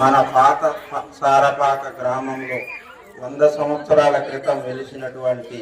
మన పాత సారపాత గ్రామంలో వంద సంవత్సరాల క్రితం వెలిసినటువంటి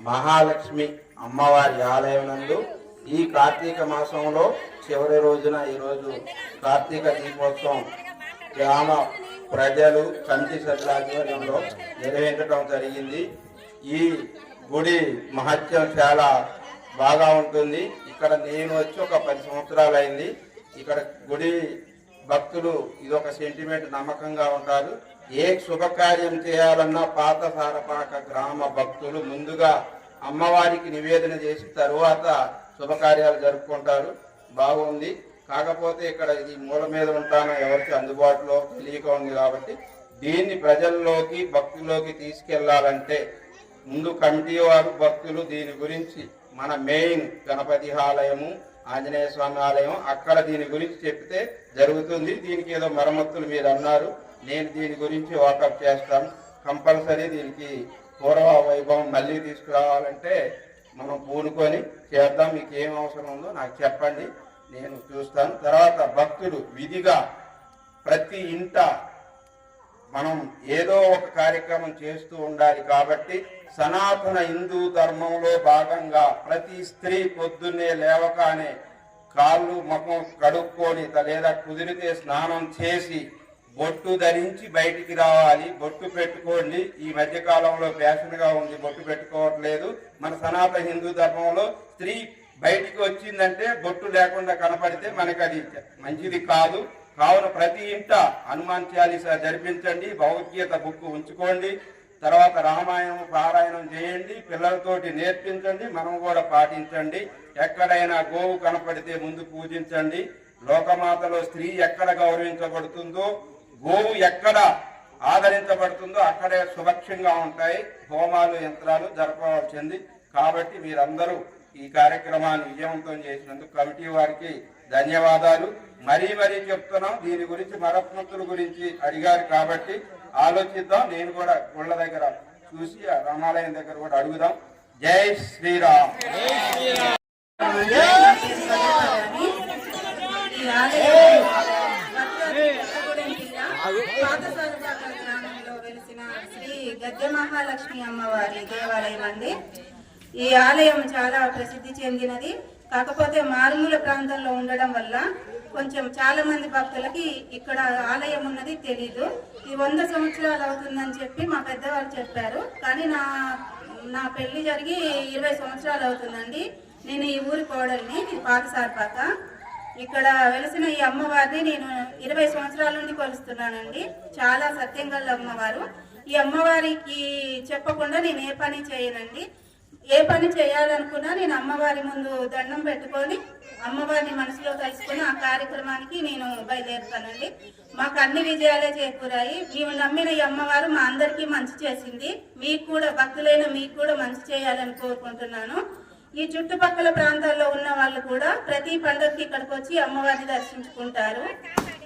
మహాలక్ష్మి అమ్మవారి ఆలయం నందు ఈ కార్తీక మాసంలో చివరి రోజున ఈరోజు కార్తీక దీపోత్సవం గ్రామ ప్రజలు కంటి సజ్జాధ్వర్యంలో నిర్వహించడం జరిగింది. ఈ గుడి మహత్యం చాలా బాగా ఉంటుంది. ఇక్కడ నేను వచ్చి ఒక పది సంవత్సరాలు అయింది ఇక్కడ గుడి భక్తులు ఇది ఒక సెంటిమెంట్ నమ్మకంగా ఉంటారు ఏ శుభకార్యం చేయాలన్నా పాత సారపాక గ్రామ భక్తులు ముందుగా అమ్మవారికి నివేదన చేసి తరువాత శుభకార్యాలు జరుపుకుంటారు. బాగుంది. కాకపోతే ఇక్కడ ఇది మూల మీద ఉంటానో ఎవరికి అందుబాటులో తెలియక ఉంది కాబట్టి దీన్ని ప్రజల్లోకి భక్తుల్లోకి తీసుకెళ్ళాలంటే ముందు కమిటీ వారు భక్తులు దీని గురించి మన మెయిన్ గణపతి ఆలయము ఆంజనేయ స్వామి ఆలయం అక్కడ దీని గురించి చెప్తే జరుగుతుంది. దీనికి ఏదో మరమ్మతులు మీరు అన్నారు. నేను దీని గురించి వాకప్ చేస్తాను. కంపల్సరీ దీనికి పూర్వ వైభవం మళ్ళీ తీసుకురావాలంటే మనం పూనుకొని చేద్దాం. మీకు ఏం అవసరం ఉందో నాకు చెప్పండి. నేను చూస్తాను. తర్వాత భక్తులు విధిగా ప్రతి ఇంట మనం ఏదో ఒక కార్యక్రమం చేస్తూ ఉండాలి కాబట్టి సనాతన హిందూ ధర్మంలో భాగంగా ప్రతి స్త్రీ పొద్దున్నే లేవగానే కాళ్ళు ముఖం కడుక్కొని లేదా కుదిరితే స్నానం చేసి బొట్టు ధరించి బయటికి రావాలి. బొట్టు పెట్టుకోండి. ఈ మధ్య కాలంలో ఉంది. బొట్టు పెట్టుకోవట్లేదు. మన సనాతన హిందూ ధర్మంలో స్త్రీ బయటికి వచ్చిందంటే బొట్టు లేకుండా కనపడితే మనకి అది మంచిది కాదు. కావున ప్రతి ఇంట హనుమాన్ చాలీసా జరిపించండి. భగవద్గీత బుక్ ఉంచుకోండి. తర్వాత రామాయణం పారాయణం చేయండి పిల్లలతోటి నేర్పించండి మనం కూడా పాటించండి. ఎక్కడైనా గోవు కనపడితే ముందు పూజించండి. లోకమాతలో స్త్రీ ఎక్కడ గౌరవించబడుతుందో గోవు ఎక్కడ ఆదరించబడుతుందో అక్కడే సుభక్షంగా ఉంటాయి. హోమాలు యంత్రాలు జరపవలసింది. కాబట్టి మీరందరూ ఈ కార్యక్రమాన్ని విజయవంతం చేసినందుకు కమిటీ వారికి ధన్యవాదాలు. మరీ మరీ చెప్తున్నాం దీని గురించి మరపంతుల గురించి అడిగారు కాబట్టి ఆలోచిద్దాం. నేను కూడా గుళ్ళ దగ్గర చూసి రామాలయం దగ్గర కూడా అడుగుదాం. జై శ్రీరామ్. శ్రీ గద్దె మహాలక్ష్మి అమ్మవారి దేవాలయం అండి ఈ ఆలయం చాలా ప్రసిద్ధి చెందినది. కాకపోతే మారుమూల ప్రాంతంలో ఉండడం వల్ల కొంచెం చాలా మంది భక్తులకి ఇక్కడ ఆలయం ఉన్నది తెలీదు. ఈ వంద సంవత్సరాలు అవుతుందని చెప్పి మా పెద్దవాళ్ళు చెప్పారు. కానీ నా నా పెళ్ళి జరిగి ఇరవై సంవత్సరాలు అవుతుందండి. నేను ఈ ఊరి కోడల్ని ఇది పాతసారపాక ఇక్కడ వెలిసిన ఈ అమ్మవారిని నేను ఇరవై సంవత్సరాల నుండి కొలుస్తున్నానండి. చాలా సత్యం అమ్మవారు. ఈ అమ్మవారికి చెప్పకుండా నేను ఏ పని చేయనండి. ఏ పని చేయాలనుకున్నా నేను అమ్మవారి ముందు దండం పెట్టుకొని అమ్మవారిని మనసులో తలుచుకొని ఆ కార్యక్రమానికి నేను బయలుదేరుతానండి. మాకు అన్ని విజయాలే చేకూరాయి. మేము నమ్మిన ఈ అమ్మవారు మా అందరికీ మంచి చేసింది. మీకు కూడా భక్తులైన మీకు కూడా మంచి చేయాలని కోరుకుంటున్నాను. ఈ చుట్టుపక్కల ప్రాంతాల్లో ఉన్న వాళ్ళు కూడా ప్రతి పండుగకి ఇక్కడికి వచ్చి అమ్మవారిని దర్శించుకుంటారు.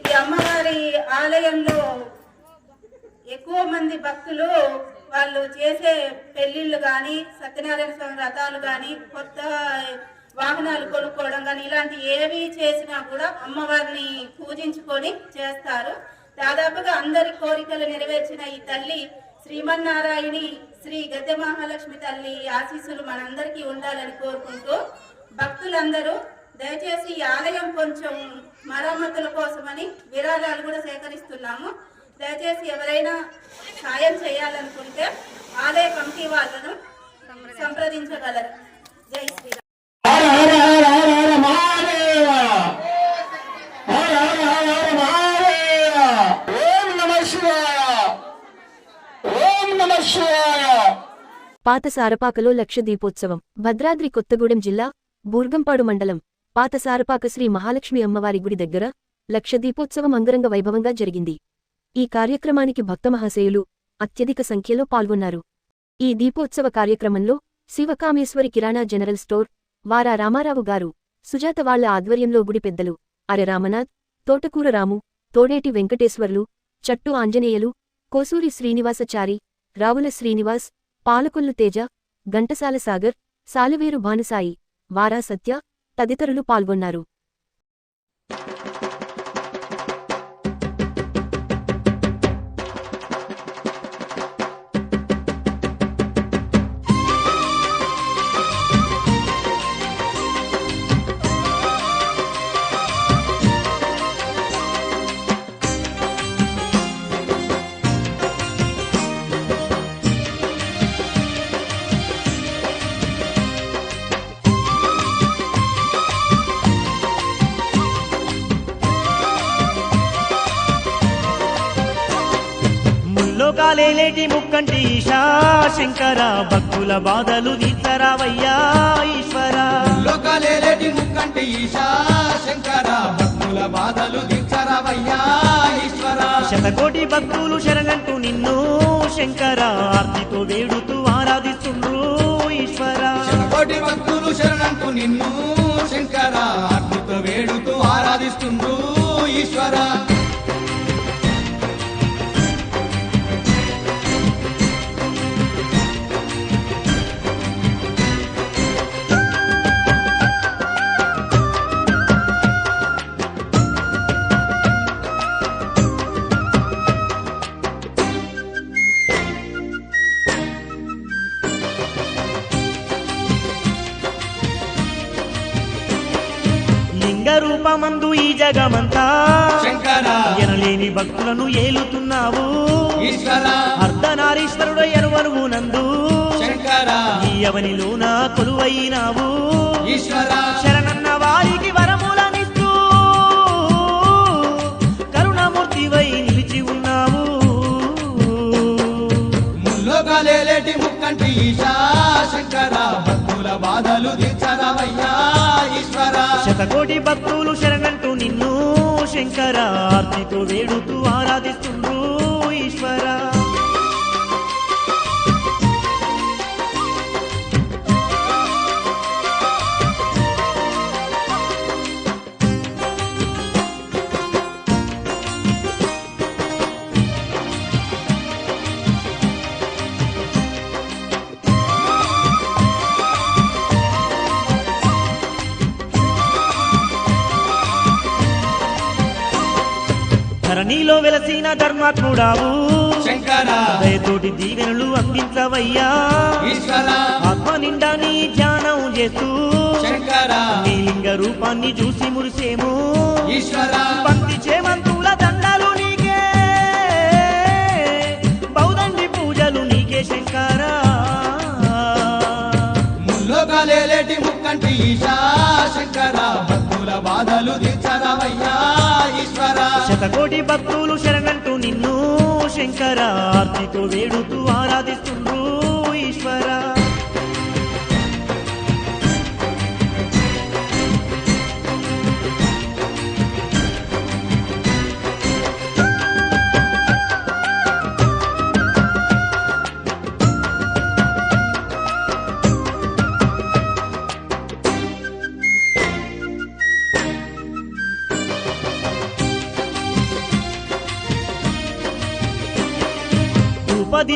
ఈ అమ్మవారి ఆలయంలో ఎక్కువ మంది భక్తులు వాళ్ళు చేసే పెళ్ళిళ్ళు కానీ సత్యనారాయణ స్వామి రథాలు కానీ కొత్త వాహనాలు కొనుక్కోవడం కానీ ఇలాంటి ఏవి చేసినా కూడా అమ్మవారిని పూజించుకొని చేస్తారు. దాదాపుగా అందరి కోరికలు నెరవేర్చిన ఈ తల్లి శ్రీమన్నారాయణి శ్రీ గద్దె మహాలక్ష్మి తల్లి ఆశీస్సులు మనందరికీ ఉండాలని కోరుకుంటూ భక్తులందరూ దయచేసి ఈ ఆలయం కొంచెం మరమ్మతుల కోసమని విరాళాలు కూడా సేకరిస్తున్నాము. దయచేసి ఎవరైనా సాయం చేయాలనుకుంటే ఆలయ కమిటీ వాళ్ళను సంప్రదించగలరు. జై శ్రీరామ్. హర హర హర హర హర మహాదేవ. హర హర హర హర మహాదేవ. ఓం నమ శివాయ. ఓం నమ శివాయ. పాత సారపాకలో లక్ష దీపోత్సవం. భద్రాద్రి కొత్తగూడెం జిల్లా బూర్గంపాడు మండలం పాత సారపాక శ్రీ మహాలక్ష్మి అమ్మవారి గుడి దగ్గర లక్ష దీపోత్సవం అంగరంగ వైభవంగా జరిగింది. ఈ కార్యక్రమానికి భక్తమహాశయులు అత్యధిక సంఖ్యలో పాల్గొన్నారు. ఈ దీపోత్సవ కార్యక్రమంలో శివకామేశ్వరి కిరాణా జనరల్ స్టోర్ వారా రామారావు గారు సుజాత వాళ్ళ ఆధ్వర్యంలో గుడి పెద్దలు అరె రామనాథ్ తోటకూర రాము తోడేటి వెంకటేశ్వర్లు చట్టు ఆంజనేయులు కోసూరి శ్రీనివాసచారి రావుల శ్రీనివాస్ పాలకొల్లు తేజ ఘంటసాల సాగర్ సాలవేరు భానుసాయి వారా సత్య తదితరులు పాల్గొన్నారు. ముల్లోకాలేటి ముక్కంటి ఈశా శంకర భక్తుల బాధలు తీర్చరావయ్యా ఈశ్వర. లోకలేలేటి ముక్కంటి ఈశా శంకర భక్తుల బాధలు దిచ్చరవయ్యా ఈశ్వర. శతకోటి భక్తులు శరణంటూ నిన్ను శంకర ఆర్తితో వేడుతూ ఆరాధిస్తుండ్రు ఈశ్వర. శతకోటి భక్తులు శరణంటూ నిన్ను శంకర అద్భుత వేడుతూ ఆరాధిస్తుండ్రు ఈశ్వర. లింగ రూపమందు ఈ జగమంతా. శంకర. ఎనలేని భక్తులను ఏలుతున్నావు. అర్ధనారీశ్వరుడు ఎరువనువు నందు. ఈ అవనిలోన కొలువైనావు. శరణన్న వారికి వరములనిస్తూ. కరుణమూర్తివై నిలిచి ఉన్నావు. ముక్కంటి ఈశా శంకర. భక్తుల బాధలు ఈశ్వర శతకోటి భక్తులు శరణంటూ నిన్ను శంకర ఆర్తితో వేడుతూ ఆరాధిస్తుండ్రు ఈశ్వరా. ధరణిలో వెలసిన ధర్మాత్ముడావు దయతోటి దీవెనలు అందించవయ్యా. ఆత్మ నిండా నీ ధ్యానం చేస్తూ. నీ లింగ రూపాన్ని చూసి మురిసేము. పంక్తి చేమంతుల దండాలు నీకే. బౌదండి పూజలు నీకే శంకరా. ముల్లోకలేలేటి ముక్కంటి ఈశా శంకర. భక్తుల బాధలు ఈశ్వర. శతకోటి భక్తులు శరణంటూ నిన్ను శంకర ఆర్తితో వేడుతూ ఆరాధిస్తుండ్రు ఈశ్వరా.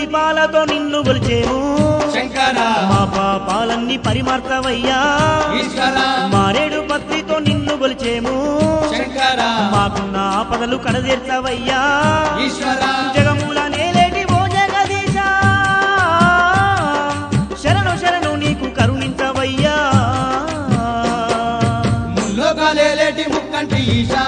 ధూపదీపాలతో నిన్ను శంకర. మా పాపాలన్నీ పరిమార్తవయ్యా. మారేడు పత్రితో నిన్ను శంకర. మాకున్న ఆపదలు కడదీర్చవయ్యా ఈశ్వర. జగముల నేలేటి ఓ జగదీశ. శరణు శరణు నీకు కరుణించవయ్యా. ముక్కంటి ఈశా.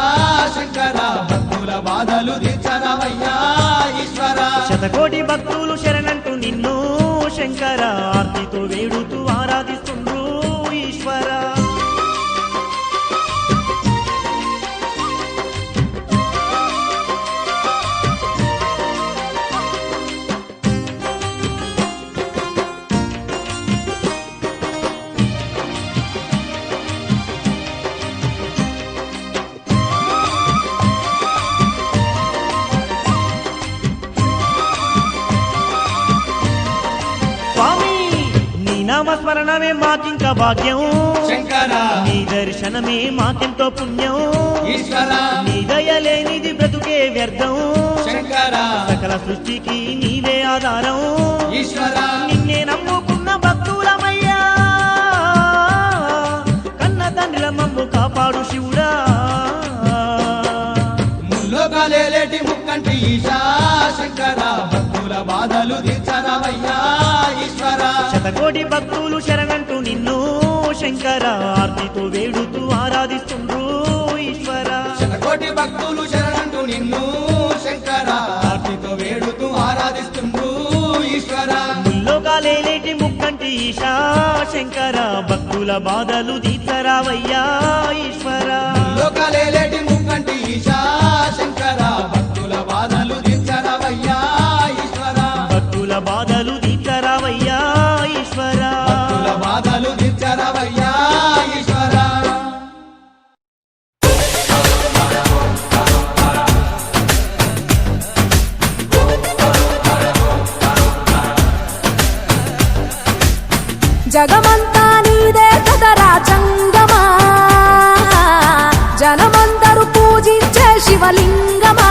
నామస్మరణమే మాకింక భాగ్యం. నీ దర్శనమే మాకెంతో పుణ్యం. నీ దయలేనిది బ్రతుకే వ్యర్థం. సకల సృష్టికి నీవే ఆధారం. నిన్నే నమ్ముకున్న భక్తులమయ్యా. కన్న తండ్రిల మమ్ము కాపాడు శివుడా. ముల్లోకలేలేటి ముక్కంటి ఈశా. శంకర భక్తుల బాధలు శతకోటి భక్తులు శరణంటూ నిన్ను శంకర ఆర్తితో వేడుతూ ఆరాధిస్తుండ్రు ఈశ్వర. శతకోటి భక్తులు శరణంటూ నిన్ను శంకర ఆర్తితో వేడుతూ ఆరాధిస్తుండ్రు ఈశ్వర. ముల్లోకాలేటి ముక్కంటి ఈశా శంకర భక్తుల బాధలు తీర్చరావయ్యా ఈశ్వర. లోకలేలేటి జగమంతా నీదే కదరా చంగమా జనమందరూ పూజించే శివలింగమా?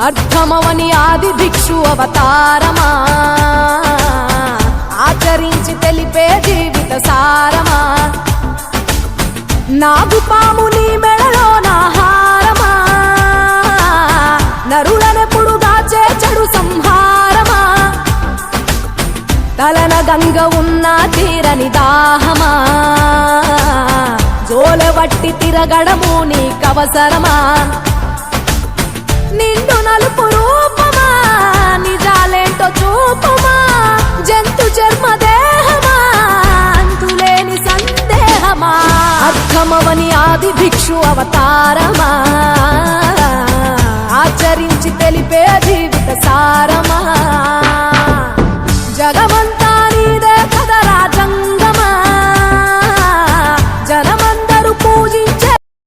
అర్థమవని ఆది భిక్షు అవతారమా? ఆచరించి తెలిపే జీవిత సారమా? నాగు పాము నీ తీరని దాహమా జోలవట్టి తిరగడము నీకవసరమా? నిండు నలుపు రూపమా? నిజాలేంటో చూపమా? జంతు చర్మ దేహమా? అంతులేని సందేహమా? అర్థమవని ఆది భిక్షు అవతారమా?